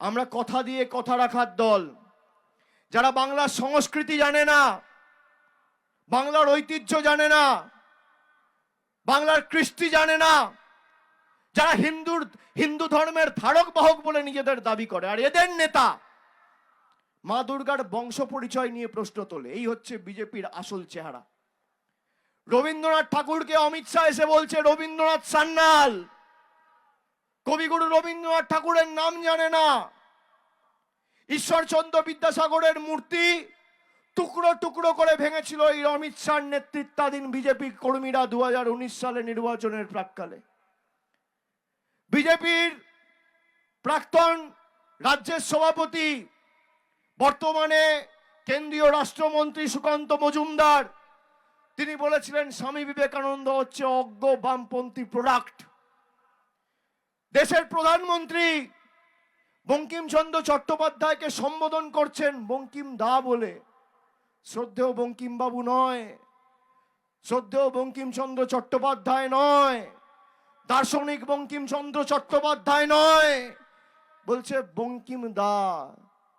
আমরা কথা দিয়ে কথা রাখার দল। যারা বাংলার সংস্কৃতি জানে না, বাংলার ঐতিহ্য জানে না, বাংলার কৃষ্টি জানে না, যারা হিন্দুর, হিন্দু ধর্মের ধারক বাহক বলে নিজেদের দাবি করে, আর এদের নেতা মা দুর্গার বংশ পরিচয় নিয়ে প্রশ্ন তোলে, এই হচ্ছে বিজেপির আসল চেহারা। রবীন্দ্রনাথ ঠাকুরকে অমিত শাহ এসে বলছে, রবীন্দ্রনাথ সান্যাল। কবিগুরু রবীন্দ্রনাথ ঠাকুরের নাম জানে না। ঈশ্বরচন্দ্র বিদ্যাসাগরের মূর্তি টুকরো টুকরো করে ভেঙেছিল এই অমিত শাহর নেতৃত্বাধীন বিজেপি কর্মীরা দু হাজার উনিশ সালে নির্বাচনের প্রাককালে। বিজেপির প্রাক্তন রাজ্যের সভাপতি, বর্তমানে কেন্দ্রীয় রাষ্ট্রমন্ত্রী সুকান্ত মজুমদার, তিনি বলেছিলেন, স্বামী বিবেকানন্দ হচ্ছে অজ্ঞ বামপন্থী প্রোডাক্ট দেশের প্রধানমন্ত্রী বঙ্কিমচন্দ্র চট্টোপাধ্যায়কে সম্বোধন করছেন বঙ্কিম দা বলে। শ্রদ্ধেয় বঙ্কিমবাবু নয়, শ্রদ্ধেয় বঙ্কিমচন্দ্র চট্টোপাধ্যায় নয়, দার্শনিক বঙ্কিমচন্দ্র চট্টোপাধ্যায় নয়, বলছে বঙ্কিম দা।